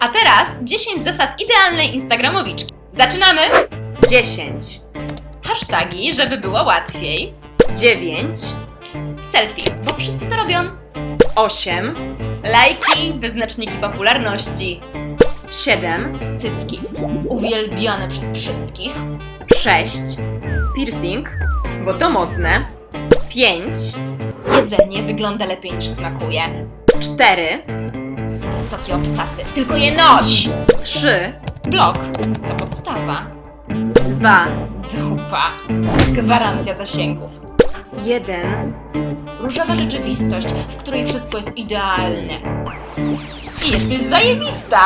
A teraz 10 zasad idealnej Instagramowiczki. Zaczynamy! 10, Hasztagi, żeby było łatwiej. 9, Selfie, bo wszyscy to robią. 8, Lajki, wyznaczniki popularności. 7, Cycki, uwielbiane przez wszystkich. 6, piercing, bo to modne. 5, Jedzenie wygląda lepiej niż smakuje. 4, Wysokie obcasy, tylko je noś! 3, Blok to podstawa. 2, Dupa. Gwarancja zasięgów. 1, Różowa rzeczywistość, w której wszystko jest idealne. I jesteś zajebista!